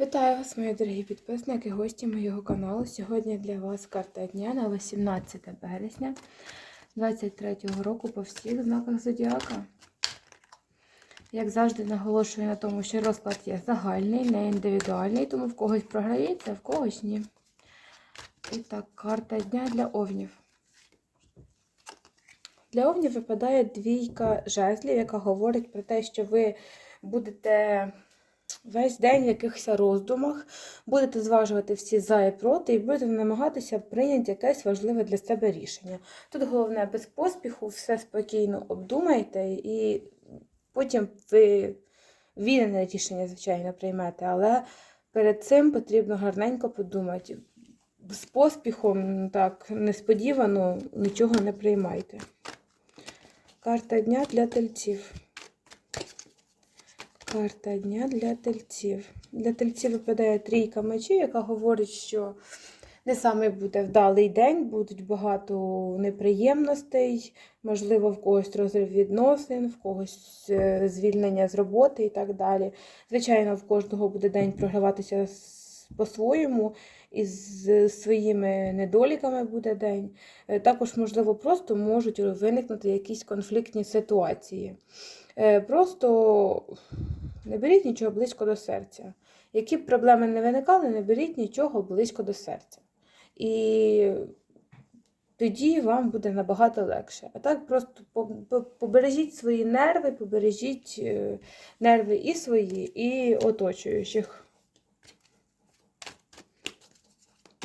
Вітаю вас, мої дорогі підписники, гості моєго каналу. Сьогодні для вас карта дня на 18 березня 2023 року по всіх знаках Зодіака. Як завжди, наголошую на тому, що розклад є загальний, не індивідуальний, тому в когось програється, в когось ні. І так, карта дня для овнів. Для овнів випадає двійка жезлів, яка говорить про те, що ви будете весь день в якихось роздумах, будете зважувати всі за і проти, і будете намагатися прийняти якесь важливе для себе рішення. Тут головне без поспіху, все спокійно обдумайте, і потім ви вільне рішення, звичайно, приймете, але перед цим потрібно гарненько подумати. З поспіхом, так, несподівано нічого не приймайте. Карта дня для тельців. Карта дня для тельців. Для тельців випадає трійка мечів, яка говорить, що не саме буде вдалий день, будуть багато неприємностей, можливо, в когось розрив відносин, в когось е, звільнення з роботи і так далі. Звичайно, в кожного буде день програватися по-своєму, і з своїми недоліками буде день. Е, Також, можливо, просто можуть виникнути якісь конфліктні ситуації. Е, Просто не беріть нічого близько до серця. Які б проблеми не виникали, не беріть нічого близько до серця. І тоді вам буде набагато легше. А так просто по- по- побережіть свої нерви, побережіть е, нерви і свої, і оточуючих.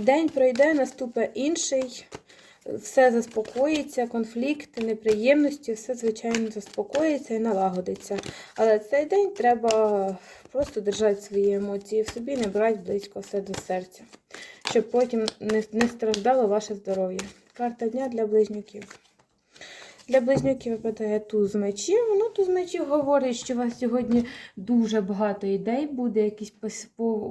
День пройде, наступе інший, все заспокоїться, конфлікти, неприємності, все, звичайно, заспокоїться і налагодиться. Але цей день треба просто держати свої емоції в собі, не брати близько все до серця, щоб потім не, страждало ваше здоров'я. Карта дня для близнюків. Для близнюків випадає туз мечів. Ну, туз мечів говорить, що у вас сьогодні дуже багато ідей буде, якісь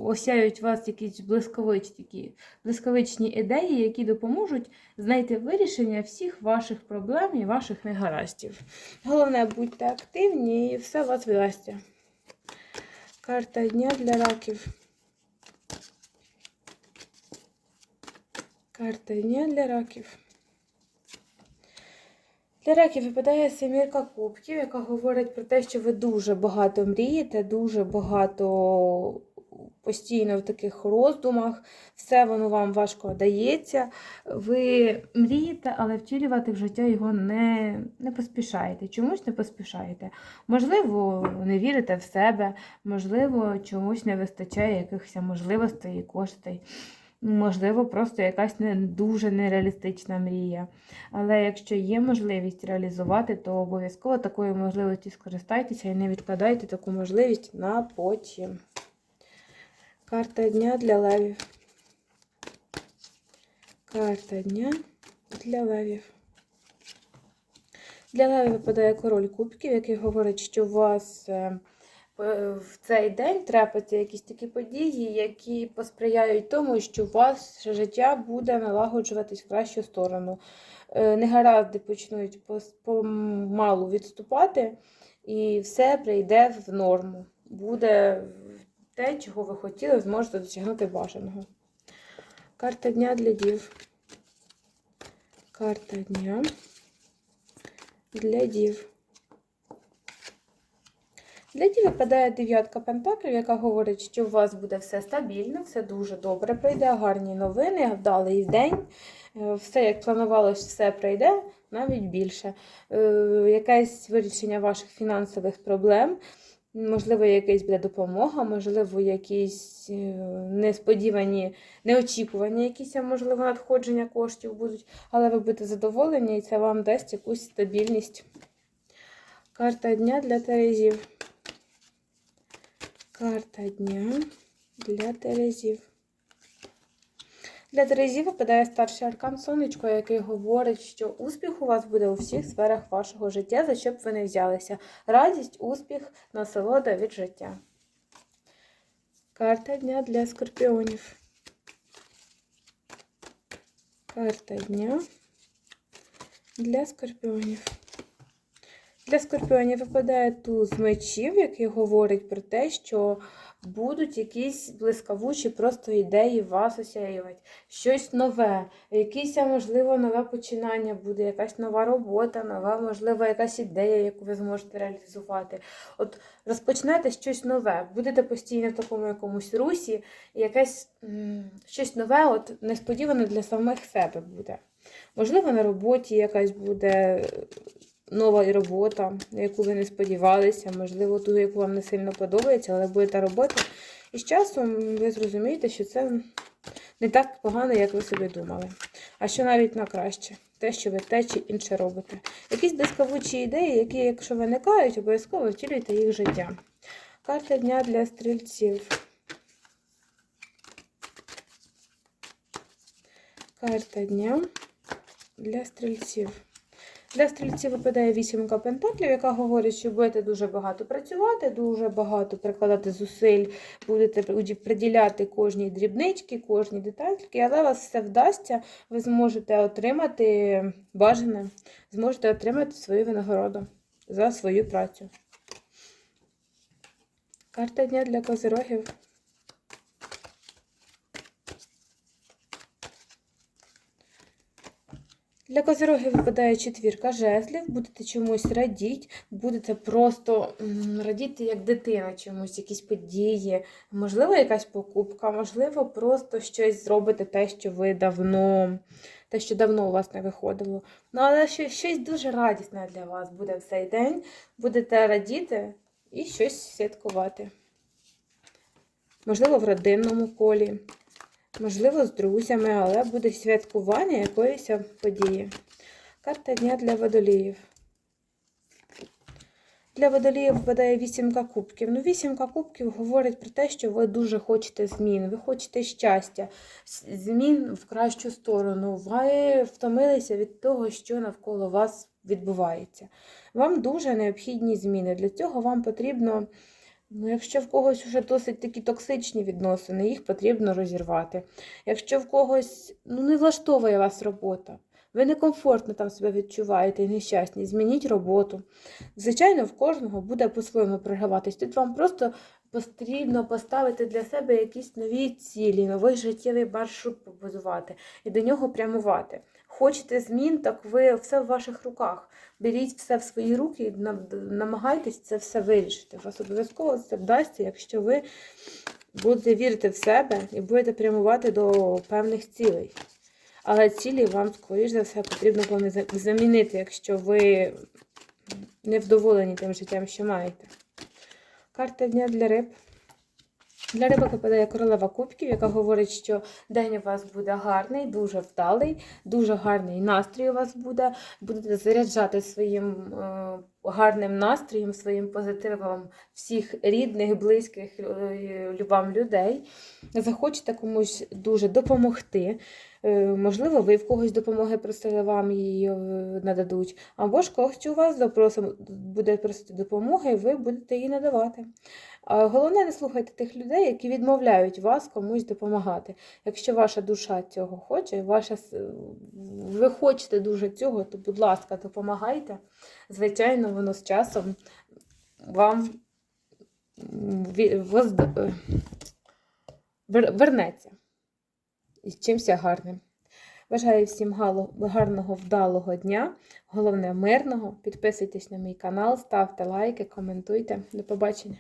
осяють вас якісь блисковичні, такі, блисковичні ідеї, які допоможуть знайти вирішення всіх ваших проблем і ваших негараздів. Головне, будьте активні і все у вас вдасться. Карта дня для раків. Карта дня для раків. Для раків випадає семірка кубків, яка говорить про те, що ви дуже багато мрієте, дуже багато постійно в таких роздумах, все воно вам важко дається. Ви мрієте, але втілювати в життя його не, не поспішаєте. Чомусь не поспішаєте. Можливо, не вірите в себе, можливо, чомусь не вистачає якихось можливостей і коштей. Можливо, просто якась не дуже нереалістична мрія. Але якщо є можливість реалізувати, то обов'язково такою можливістю скористайтеся і не відкладайте таку можливість на потім. Карта дня для левів. Карта дня для левів. Для левів випадає король кубків, який говорить, що у вас е, в цей день трапляться якісь такі події, які посприяють тому, що у вас життя буде налагоджуватись в кращу сторону. Е, Негаразди почнуть помалу відступати, і все прийде в норму. Буде те, чого ви хотіли, зможете досягнути бажаного. Карта дня для дів. Карта дня для дів. Для дів випадає дев'ятка пентаклів, яка говорить, що у вас буде все стабільно, все дуже добре пройде, гарні новини, вдалий день. Е, Все, як планувалось, все пройде, навіть більше. Е, Якесь вирішення ваших фінансових проблем. Можливо, якась буде допомога, можливо, якісь е, несподівані, неочікувані якісь, можливо, надходження коштів будуть, але ви будете задоволені і це вам дасть якусь стабільність. Карта дня для Терезів. Карта дня для Терезів. Для Терезів випадає старший аркан сонечко, який говорить, що успіх у вас буде у всіх сферах вашого життя, за що б ви не взялися. Радість, успіх, насолода від життя. Карта дня для скорпіонів. Карта дня для скорпіонів. Для скорпіонів випадає туз мечів, який говорить про те, що будуть якісь блискавучі просто ідеї вас осяювати, щось нове, якесь, можливо, нове починання буде, якась нова робота, нова, можливо, якась ідея, яку ви зможете реалізувати. От розпочнете щось нове, будете постійно в такому якомусь русі, і якесь щось нове, от несподіване для самих себе буде. Можливо, на роботі якась буде нова робота, на яку ви не сподівалися, можливо, ту, яку вам не сильно подобається, але буде та робота. І з часом ви зрозумієте, що це не так погано, як ви собі думали. А що навіть на краще. Те, що ви те чи інше робите. Якісь блискавучі ідеї, які, якщо виникають, обов'язково втілюйте їх життя. Карта дня для стрільців. Карта дня для стрільців. Для стрільців випадає вісімка пентаклів, яка говорить, що будете дуже багато працювати, дуже багато прикладати зусиль, будете приділяти кожній дрібничці, кожній детальці, але вас все вдасться, ви зможете отримати бажане, зможете отримати свою винагороду за свою працю. Карта дня для козирогів. Для козирогів випадає четвірка жезлів, будете чомусь радіти, будете просто радіти як дитина чомусь, якісь події, можливо, якась покупка, можливо, просто щось зробите те, що ви давно, те, що давно у вас не виходило. Ну, але що, щось дуже радісне для вас буде в цей день. Будете радіти і щось святкувати. Можливо, в родинному колі. Можливо, з друзями, але буде святкування якоїсь події. Карта дня для водоліїв. Для водоліїв випадає вісімка кубків. Ну, вісімка кубків говорить про те, що ви дуже хочете змін, ви хочете щастя, змін в кращу сторону. Ви втомилися від того, що навколо вас відбувається. Вам дуже необхідні зміни. Для цього вам потрібно. Ну, якщо в когось вже досить такі токсичні відносини, їх потрібно розірвати. Якщо в когось ну, не влаштовує вас робота, ви некомфортно там себе відчуваєте і нещасні, змініть роботу. Звичайно, в кожного буде по-своєму програватись. Тут вам просто потрібно поставити для себе якісь нові цілі, новий життєвий маршрут побудувати і до нього прямувати. Хочете змін, так ви все в ваших руках. Беріть все в свої руки і намагайтесь це все вирішити. Вас обов'язково це вдасться, якщо ви будете вірити в себе і будете прямувати до певних цілей. Але цілі вам, скоріш за все, потрібно замінити, якщо ви невдоволені тим життям, що маєте. Карта дня для риб. Для риби випадає королева кубків, яка говорить, що день у вас буде гарний, дуже вдалий, дуже гарний настрій у вас буде. Будете заряджати своїм е, гарним настроєм, своїм позитивом всіх рідних, близьких е, вам людей. Захочете комусь дуже допомогти. Е, можливо, ви в когось допомоги просили, вам її е, нададуть. Або ж когось у вас запросом буде просити допомоги, і ви будете її надавати. А Головне, не слухайте тих людей, які відмовляють вас комусь допомагати. Якщо ваша душа цього хоче, ваша, ви хочете дуже цього, то, будь ласка, допомагайте. Звичайно, воно з часом вам вернеться із чимось гарним. Бажаю всім гарного, вдалого дня, головне мирного. Підписуйтесь на мій канал, ставте лайки, коментуйте. До побачення!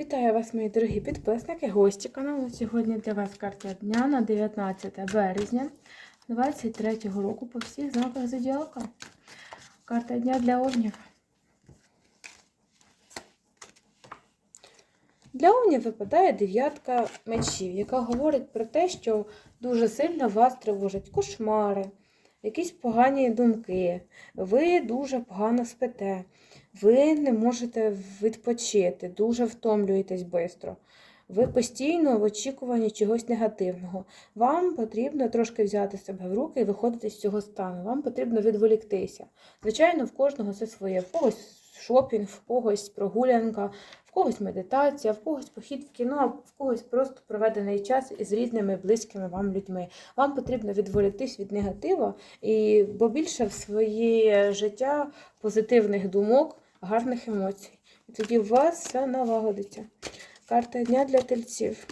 Вітаю вас, мої дорогі підписники, гості каналу. Сьогодні для вас карта дня на 19 березня 2023 року по всіх знаках зодіака. Карта дня для овнів. Для овнів випадає дев'ятка мечів, яка говорить про те, що дуже сильно вас тривожать кошмари, якісь погані думки, ви дуже погано спите, ви не можете відпочити, дуже втомлюєтесь швидко. Ви постійно в очікуванні чогось негативного. Вам потрібно трошки взяти себе в руки і виходити з цього стану. Вам потрібно відволіктися. Звичайно, в кожного це своє. В когось шопінг, в когось прогулянка, в когось медитація, в когось похід в кіно, в когось просто проведений час із рідними, близькими вам людьми. Вам потрібно відволіктись від негатива, і бо більше в своє життя позитивних думок, гарних емоцій. І тоді у вас все налагодиться. Карта дня для тельців.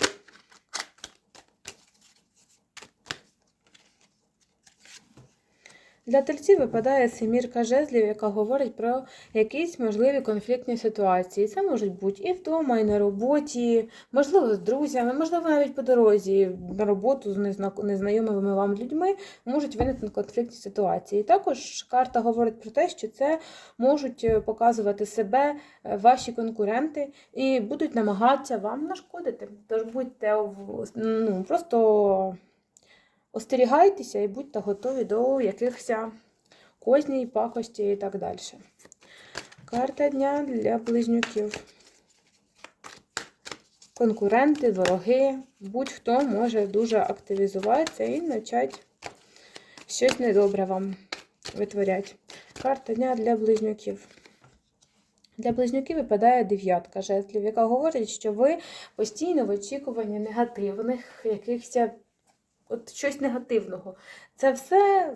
Для тельців випадає семірка жезлів, яка говорить про якісь можливі конфліктні ситуації. Це можуть бути і вдома, і на роботі, можливо, з друзями, можливо, навіть по дорозі на роботу з незна- незнайомими вам людьми можуть виникнути конфліктні ситуації. Також карта говорить про те, що це можуть е, показувати себе е, ваші конкуренти і будуть намагатися вам нашкодити. Тож будьте ну, просто остерігайтеся і будьте готові до якихось козній, пакості і так далі. Карта дня для близнюків. Конкуренти, вороги, будь-хто може дуже активізуватися і почати щось недобре вам витворяти. Карта дня для близнюків. Для близнюків випадає дев'ятка жезлів, яка говорить, що ви постійно в очікуванні негативних якихось от щось негативного. Це все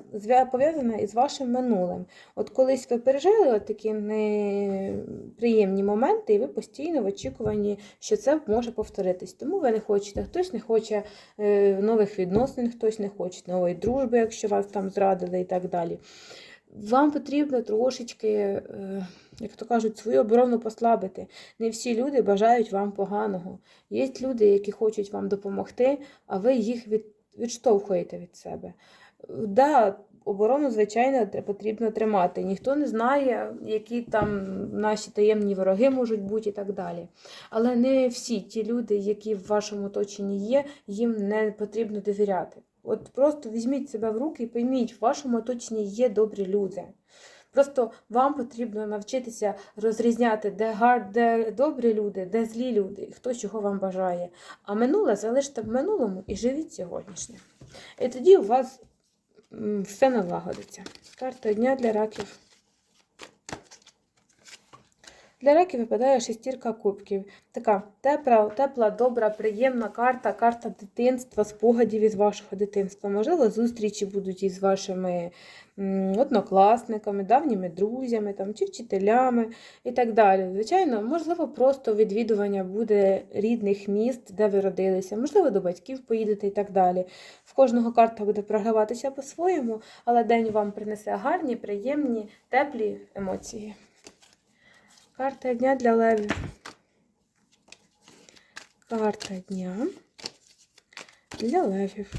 пов'язане із вашим минулим. От колись ви пережили от такі неприємні моменти, і ви постійно в очікуванні, що це може повторитись. Тому ви не хочете, хтось не хоче е, нових відносин, хтось не хоче нової дружби, якщо вас там зрадили і так далі. Вам потрібно трошечки, е, як то кажуть, свою оборону послабити. Не всі люди бажають вам поганого. Є люди, які хочуть вам допомогти, а ви їх від, відштовхуєте від себе. Да, оборону, звичайно, потрібно тримати. Ніхто не знає, які там наші таємні вороги можуть бути і так далі. Але не всі ті люди, які в вашому оточенні є, їм не потрібно довіряти. От просто візьміть себе в руки і пойміть, в вашому оточенні є добрі люди. Просто вам потрібно навчитися розрізняти, де гар, де добрі люди, де злі люди, хто чого вам бажає. А минуле залиште в минулому і живіть сьогоднішнє. І тоді у вас все налагодиться. Карта дня для раків. Для раків випадає шестірка кубків. Така тепла, тепла, добра, приємна карта, карта дитинства, спогадів із вашого дитинства. Можливо, зустрічі будуть із вашими однокласниками, давніми друзями там, чи вчителями і так далі. Звичайно, можливо, просто відвідування буде рідних міст, де ви родилися, можливо, до батьків поїдете і так далі. В кожного карта буде програватися по-своєму, але день вам принесе гарні, приємні, теплі емоції. Карта дня для левів. Карта дня для левів.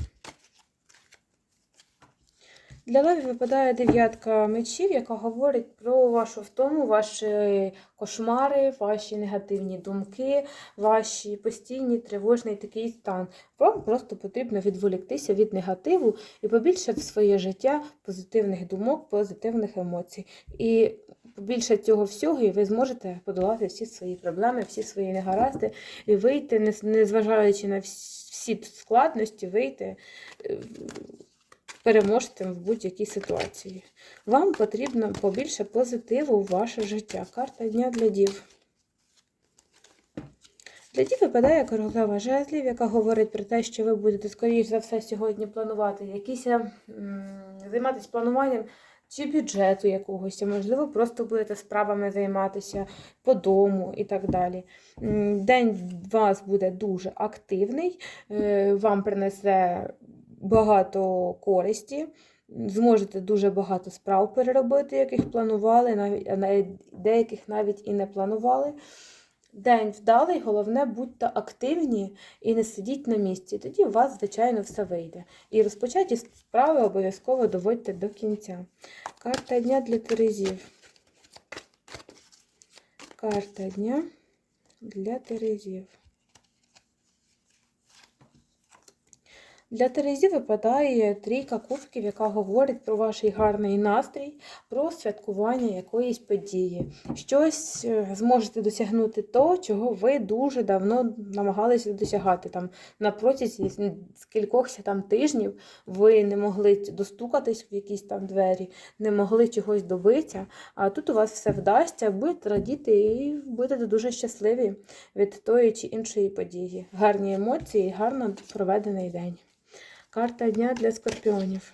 Для левів випадає дев'ятка мечів, яка говорить про вашу втому, ваші кошмари, ваші негативні думки, ваші постійні тривожний такий стан. Вам просто потрібно відволіктися від негативу і побільше в своє життя позитивних думок, позитивних емоцій. І побільше цього всього, і ви зможете подолати всі свої проблеми, всі свої негаразди, і вийти, незважаючи на всі складності, вийти е, переможцем в будь-якій ситуації. Вам потрібно побільше позитиву в ваше життя. Карта дня для дів. Для дів випадає королева жезлів, яка говорить про те, що ви будете, скоріш за все, сьогодні планувати якісь займатися плануванням чи бюджету якогось, а можливо, просто будете справами займатися по дому і так далі. День у вас буде дуже активний, е, вам принесе багато користі. Зможете дуже багато справ переробити, яких планували, навіть, деяких навіть і не планували. День вдалий, головне, будьте активні і не сидіть на місці. Тоді у вас, звичайно, все вийде. І розпочаті справи обов'язково доводьте до кінця. Карта дня для Терезів. Карта дня для Терезів. Для Терезі випадає трійка кубків, яка говорить про ваш гарний настрій, про святкування якоїсь події. Щось е, зможете досягнути того, чого ви дуже давно намагалися досягати. Там на протязі з кількох там тижнів ви не могли достукатись в якісь там двері, не могли чогось добитися. А тут у вас все вдасться, будете радіти і будете дуже щасливі від тої чи іншої події. Гарні емоції, гарно проведений день. Карта дня для скорпіонів.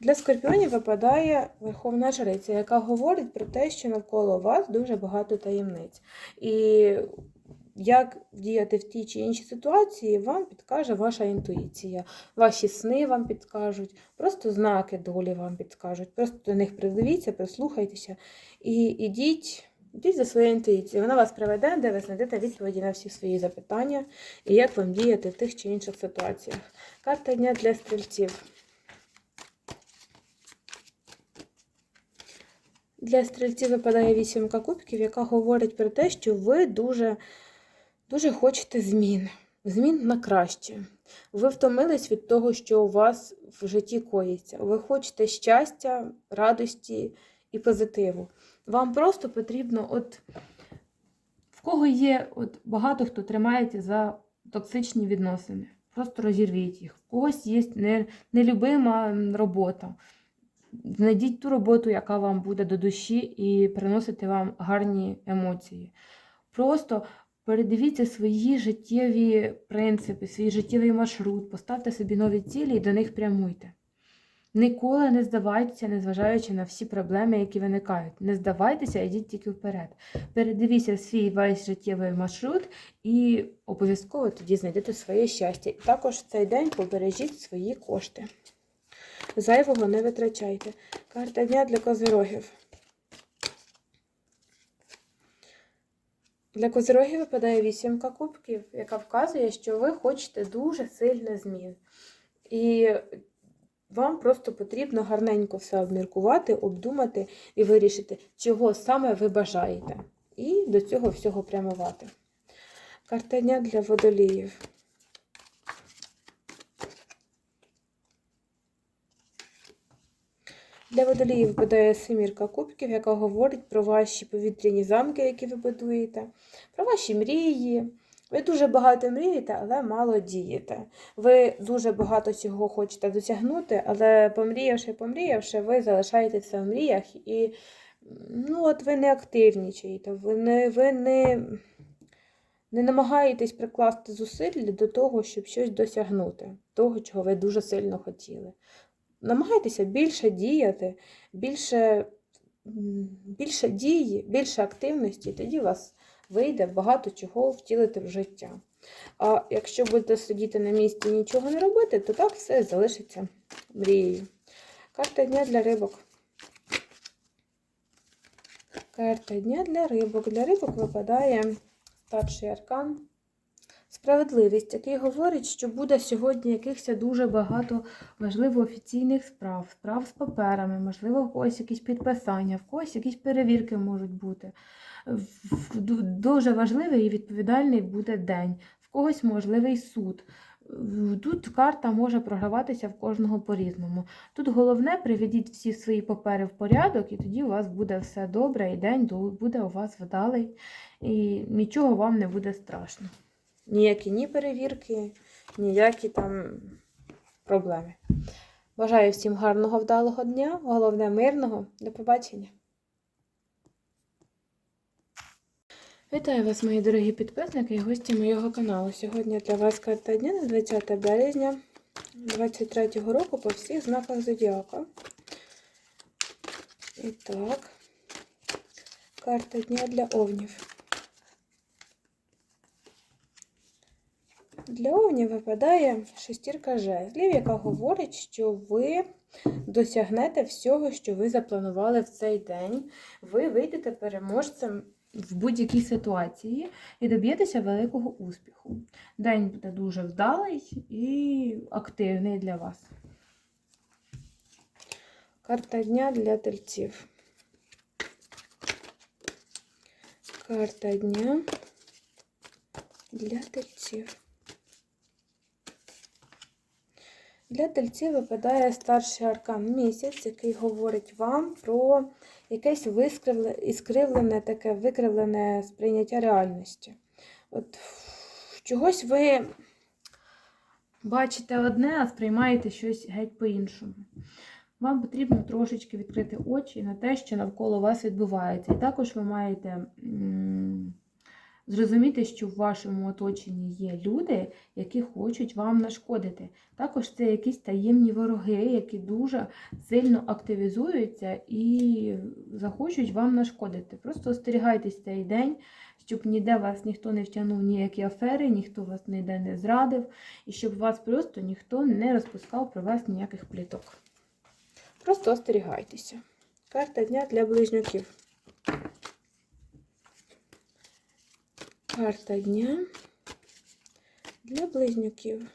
Для скорпіонів випадає Верховна Жриця, яка говорить про те, що навколо вас дуже багато таємниць. І як діяти в тій чи іншій ситуації, вам підкаже ваша інтуїція. Ваші сни вам підкажуть, просто знаки долі вам підкажуть. Просто до них придивіться, прислухайтеся і ідіть. Йдіть за своєю інтуїцією. Вона вас приведе, де ви знайдете відповіді на всі свої запитання і як вам діяти в тих чи інших ситуаціях. Карта дня для стрільців. Для стрільців випадає вісімка кубків, яка говорить про те, що ви дуже, дуже хочете змін. Змін на краще. Ви втомились від того, що у вас в житті коїться. Ви хочете щастя, радості і позитиву. Вам просто потрібно, от в кого є, от багато хто тримається за токсичні відносини. Просто розірвіть їх. У когось є нелюбима робота. Знайдіть ту роботу, яка вам буде до душі і приносити вам гарні емоції. Просто передивіться свої життєві принципи, свій життєвий маршрут, поставте собі нові цілі і до них прямуйте. Ніколи не здавайтеся, незважаючи на всі проблеми, які виникають. Не здавайтеся, йдіть тільки вперед. Передивіться свій весь життєвий маршрут і обов'язково тоді знайдете своє щастя. І також в цей день побережіть свої кошти. Зайвого не витрачайте. Карта дня для козирогів. Для козирогів випадає вісімка кубків, яка вказує, що ви хочете дуже сильно змін. І вам просто потрібно гарненько все обміркувати, обдумати і вирішити, чого саме ви бажаєте. І до цього всього прямувати. Карта дня для водоліїв. Для водоліїв випадає семірка кубків, яка говорить про ваші повітряні замки, які ви будуєте, про ваші мрії. Ви дуже багато мрієте, але мало дієте. Ви дуже багато чого хочете досягнути, але помріявши, помріявши, ви залишаєтеся в мріях і ну, от ви не активнічаєте, ви не, ви не, не намагаєтесь прикласти зусиль до того, щоб щось досягнути, того, чого ви дуже сильно хотіли. Намагайтеся більше діяти, більше, більше дії, більше активності, тоді вас вийде багато чого втілити в життя. А якщо будете сидіти на місці і нічого не робити, то так все залишиться мрією. Карта дня для рибок. Карта дня для рибок. Для рибок випадає старший аркан. Справедливість, який говорить, що буде сьогодні якихось дуже багато важливо офіційних справ, справ з паперами, можливо, в когось якісь підписання, в когось якісь перевірки можуть бути. Дуже важливий і відповідальний буде день, в когось можливий суд. Тут карта може програватися в кожного по-різному. Тут головне приведіть всі свої папери в порядок, і тоді у вас буде все добре, і день буде у вас вдалий, і нічого вам не буде страшно. Ніякі ні перевірки, ніякі там проблеми. Бажаю всім гарного вдалого дня, головне мирного. До побачення. Вітаю вас, мої дорогі підписники і гості моєго каналу. Сьогодні для вас карта дня на 20 березня 2023 року по всіх знаках Зодіака. І так, карта дня для овнів. Для овнів випадає шестірка жезлів, яка говорить, що ви досягнете всього, що ви запланували в цей день. Ви вийдете переможцем в будь-якій ситуації і доб'єтеся великого успіху. День буде дуже вдалий і активний для вас. Карта дня для тельців. Карта дня для тельців. Для тельців випадає старший аркан місяць, який говорить вам про якесь іскривлене, таке викривлене сприйняття реальності. От Чогось ви бачите одне, а сприймаєте щось геть по-іншому. Вам потрібно трошечки відкрити очі на те, що навколо вас відбувається. І також ви маєте Зрозумійте, що в вашому оточенні є люди, які хочуть вам нашкодити. Також це якісь таємні вороги, які дуже сильно активізуються і захочуть вам нашкодити. Просто остерігайтесь цей день, щоб ніде вас ніхто не втягнув ніякі афери, ніхто вас ніде не зрадив, і щоб вас просто ніхто не розпускав про вас ніяких пліток. Просто остерігайтеся. Карта дня для близнюків. Карта дня для близнюків.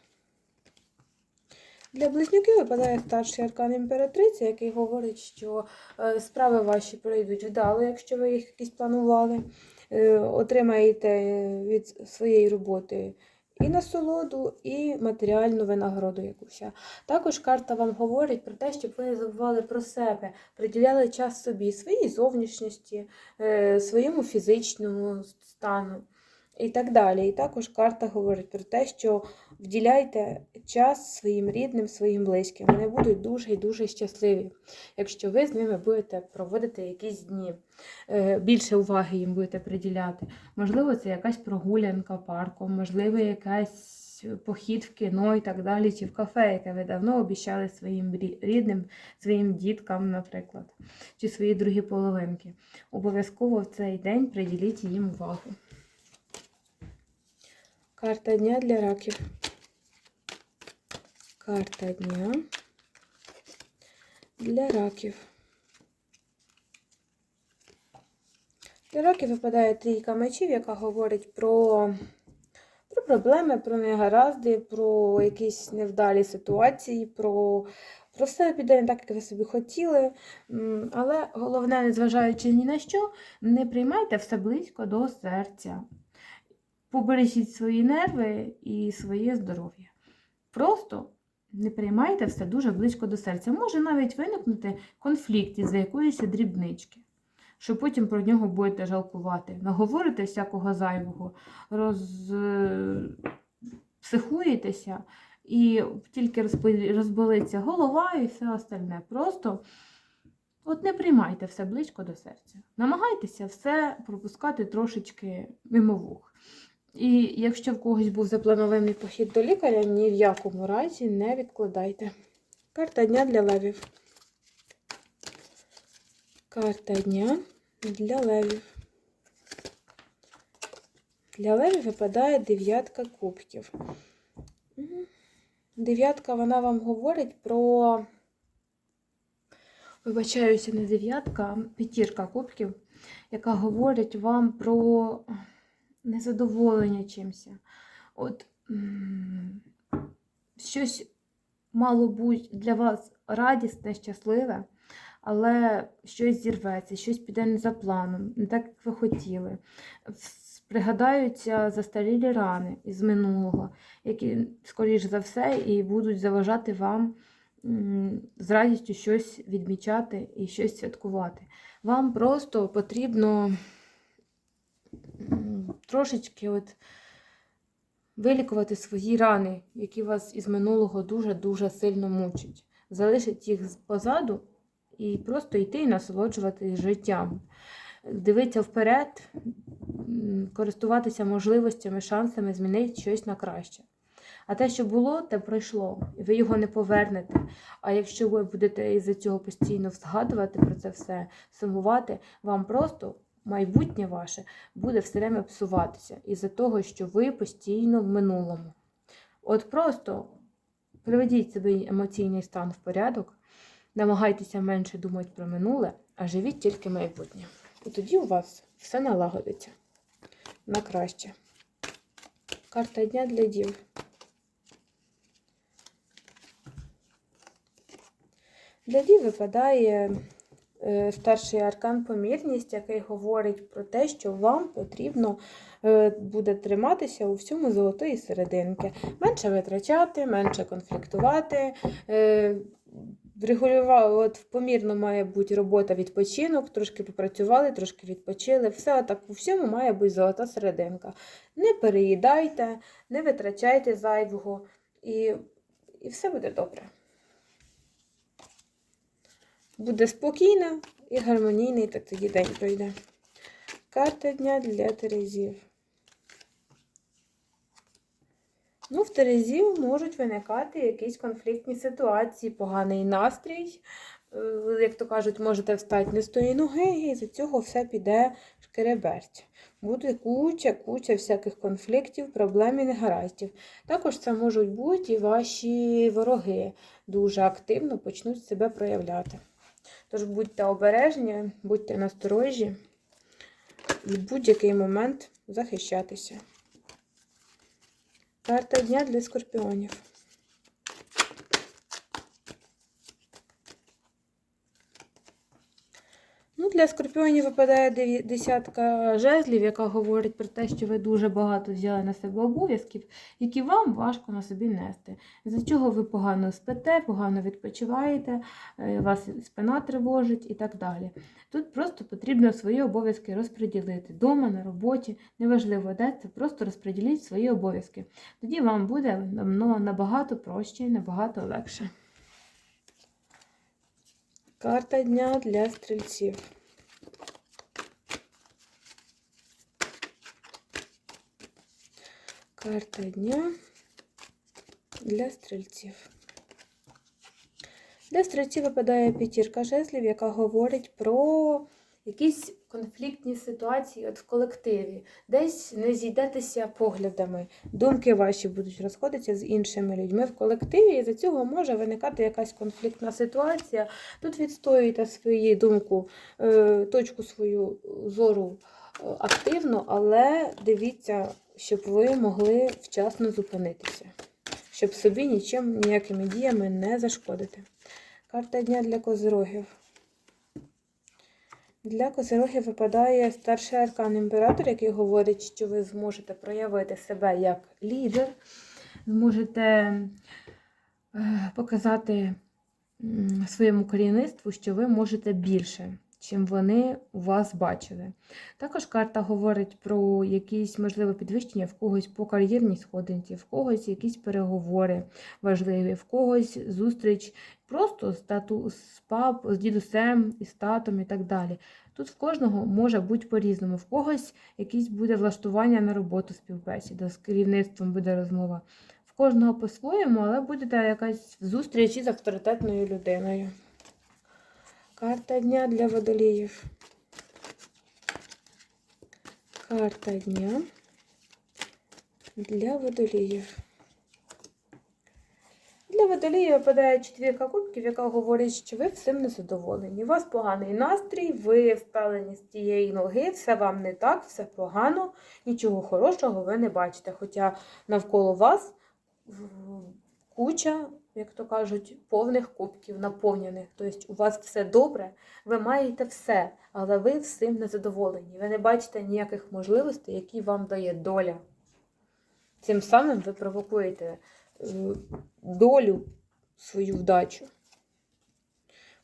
Для близнюків випадає старший аркан імператриці, який говорить, що е, справи ваші пройдуть вдало, якщо ви їх якісь планували. Е, Отримаєте від своєї роботи і насолоду, і матеріальну винагороду якусь. Також карта вам говорить про те, щоб ви не забували про себе, приділяли час собі, своїй зовнішності, е, своєму фізичному стану і так далі. І також карта говорить про те, що вділяйте час своїм рідним, своїм близьким. Вони будуть дуже і дуже щасливі, якщо ви з ними будете проводити якісь дні. Е, Більше уваги їм будете приділяти. Можливо, це якась прогулянка парком, можливо, якась похід в кіно і так далі, чи в кафе, яке ви давно обіцяли своїм рідним, своїм діткам, наприклад, чи свої другі половинки. Обов'язково в цей день приділіть їм увагу. Карта дня для раків. Карта дня для раків. Для раків випадає трійка мечів, яка говорить про, про проблеми, про негаразди, про якісь невдалі ситуації, про, про все піде не так, як ви собі хотіли. Але головне, незважаючи ні на що, не приймайте все близько до серця побережіть свої нерви і своє здоров'я. Просто не приймайте все дуже близько до серця. Може навіть виникнути конфлікт із за якоїсь дрібнички, що потім про нього будете жалкувати. Наговорите всякого зайвого, роз... психуєтеся, і тільки розболиться голова і все остальне. Просто от не приймайте все близько до серця. Намагайтеся все пропускати трошечки мимо вух. І якщо в когось був запланований похід до лікаря, ні в якому разі не відкладайте. Карта дня для левів. Карта дня для левів. Для левів випадає дев'ятка кубків. Дев'ятка, вона вам говорить про. Вибачаюся, не дев'ятка, а п'ятірка кубків, яка говорить вам про незадоволення чимся. От щось мало бути для вас радісне, щасливе, але щось зірветься, щось піде не за планом, не так, як ви хотіли. Пригадаються застарілі рани із минулого, які, скоріш за все, і будуть заважати вам з радістю щось відмічати і щось святкувати. Вам просто потрібно трошечки от вилікувати свої рани, які вас із минулого дуже-дуже сильно мучать. Залишити їх позаду і просто йти і насолоджуватись життям. Дивитися вперед, користуватися можливостями, шансами змінити щось на краще. А те, що було, те пройшло, і ви його не повернете. А якщо ви будете із-за цього постійно згадувати про це все, сумувати, вам просто майбутнє ваше буде все время псуватися із-за того, що ви постійно в минулому. От просто приведіть свій емоційний стан в порядок, намагайтеся менше думати про минуле, а живіть тільки майбутнє. І тоді у вас все налагодиться на краще. Карта дня для дів. Для дів випадає старший аркан помірність, який говорить про те, що вам потрібно е, буде триматися у всьому золотої серединки. Менше витрачати, менше конфліктувати. е, Регулював, от помірно має бути робота відпочинок, трошки попрацювали, трошки відпочили. Все так у всьому має бути золота серединка. Не переїдайте, не витрачайте зайвого, і, і все буде добре. Буде спокійно і гармонійний, так тоді день пройде. Карта дня для Терезів. Ну, в Терезі можуть виникати якісь конфліктні ситуації, поганий настрій. Е, Як то кажуть, можете встати не з тої ноги, і за цього все піде шкереберть. Буде куча, куча всяких конфліктів, проблем і негараздів. Також це можуть бути і ваші вороги дуже активно почнуть себе проявляти. Тож будьте обережні, будьте насторожі і в будь-який момент захищатися. Карта дня для скорпіонів. Ну, для скорпіонів випадає десятка жезлів, яка говорить про те, що ви дуже багато взяли на себе обов'язків, які вам важко на собі нести. З чого ви погано спите, погано відпочиваєте, е, вас спина тривожить і так далі. Тут просто потрібно свої обов'язки розподілити. Дома, на роботі, неважливо де, це просто розподіліть свої обов'язки. Тоді вам буде ну, набагато проще і набагато легше. Карта дня для стрільців. Карта дня для стрільців. Для стрільців випадає п'ятірка жезлів, яка говорить про якісь конфліктні ситуації от в колективі. Десь не зійдетеся поглядами. Думки ваші будуть розходитися з іншими людьми в колективі, і за цього може виникати якась конфліктна ситуація. Тут відстоюєте свою думку, е, точку свою зору е, активно, але дивіться, щоб ви могли вчасно зупинитися, щоб собі нічим, ніякими діями не зашкодити. Карта дня для козирогів. Для козирогів випадає старший аркан імператор, який говорить, що ви зможете проявити себе як лідер, зможете е, показати своєму керівництву, що ви можете більше, чим вони вас бачили. Також карта говорить про якісь можливе підвищення в когось по кар'єрній сходинці, в когось якісь переговори важливі, в когось зустріч просто з тату, з пап, з дідусем, з татом і так далі. Тут в кожного може бути по-різному. В когось якесь буде влаштування на роботу співбесіда, з керівництвом буде розмова. В кожного по-своєму, але буде якась зустріч із авторитетною людиною. Карта дня для водоліїв. Карта дня для водоліїв. Для водолії випадає четвірка кубків, яка говорить, що ви всім незадоволені. У вас поганий настрій, ви впалені з тієї ноги, все вам не так, все погано, нічого хорошого ви не бачите. Хоча навколо вас куча, як то кажуть, повних кубків, наповнених. Тобто у вас все добре, ви маєте все, але ви всім незадоволені. Ви не бачите ніяких можливостей, які вам дає доля. Цим самим ви провокуєте е, долю, свою вдачу.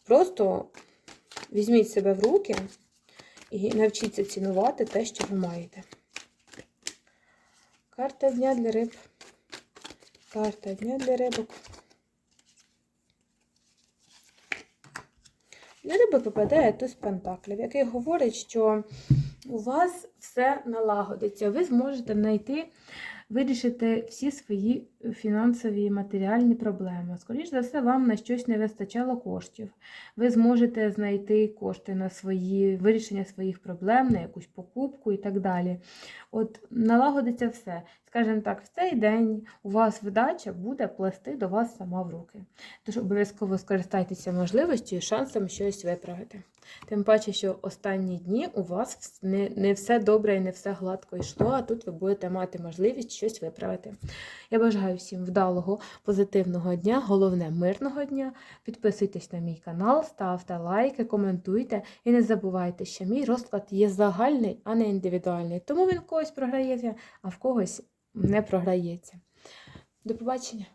Просто візьміть себе в руки і навчіться цінувати те, що ви маєте. Карта дня для риб. Карта дня для рибок. Для риби попадає туз пентаклів, який говорить, що у вас все налагодиться. Ви зможете знайти, вирішити всі свої фінансові і матеріальні проблеми. Скоріше за все, вам на щось не вистачало коштів. Ви зможете знайти кошти на свої вирішення своїх проблем, на якусь покупку і так далі. От налагодиться все. Скажімо так, в цей день у вас вдача буде плести до вас сама в руки. Тож обов'язково скористайтеся можливістю і шансом щось виправити. Тим паче, що останні дні у вас не, не все добре і не все гладко йшло, а тут ви будете мати можливість щось виправити. Я бажаю всім вдалого, позитивного дня, головне мирного дня. Підписуйтесь на мій канал, ставте лайки, коментуйте і не забувайте, що мій розклад є загальний, а не індивідуальний. Тому він в когось програється, а в когось не програється. До побачення!